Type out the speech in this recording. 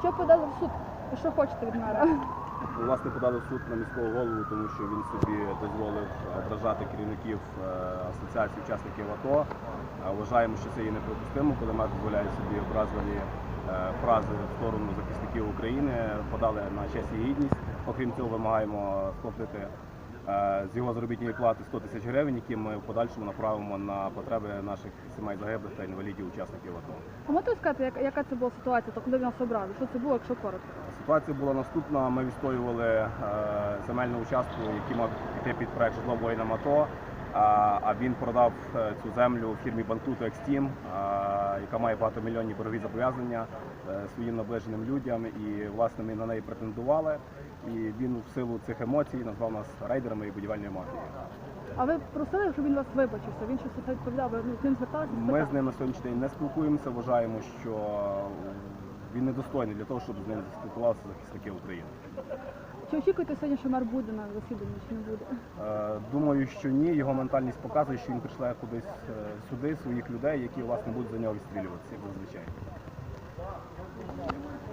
Що подали в суд? Що хочете від мера? Власне, подали в суд на міського голову, тому що він собі дозволив ображати керівників е, асоціації учасників АТО. Вважаємо, що це є неприпустимо, коли мер дозволяє собі образливі е, фрази в сторону захисників України. Подали на честь і гідність. Окрім цього, вимагаємо е, з його заробітної плати 100 тисяч гривень, які ми в подальшому направимо на потреби наших сімей загиблих та інвалідів учасників АТО. А можете сказати, як- яка це була ситуація, то коли він нас обрав? Що це було, якщо коротко? Ситуація була наступна. Ми відстоювали е, земельну участку, який мав піти під проект житло воїнам АТО. А, а він продав е, цю землю фірмі Банкуту Екстім, яка має багатомільйонні боргові зобов'язання е, своїм наближеним людям. І власне ми на неї претендували. І він в силу цих емоцій назвав нас рейдерами і будівельною мафією. А ви просили, щоб він вас вибачився? Він щось відповідав, ви ну, з ним зверталися? Ми з ним на сьогоднішній день не спілкуємося. Вважаємо, що він недостойний для того, щоб з ним спілкувалися захисники України. Чи очікуєте сьогодні, що мер буде на засіданні, чи не буде? Е, Думаю, що ні. Його ментальність показує, що він прийшла кудись е, сюди своїх людей, які власне будуть за нього відстрілюватися, як зазвичай.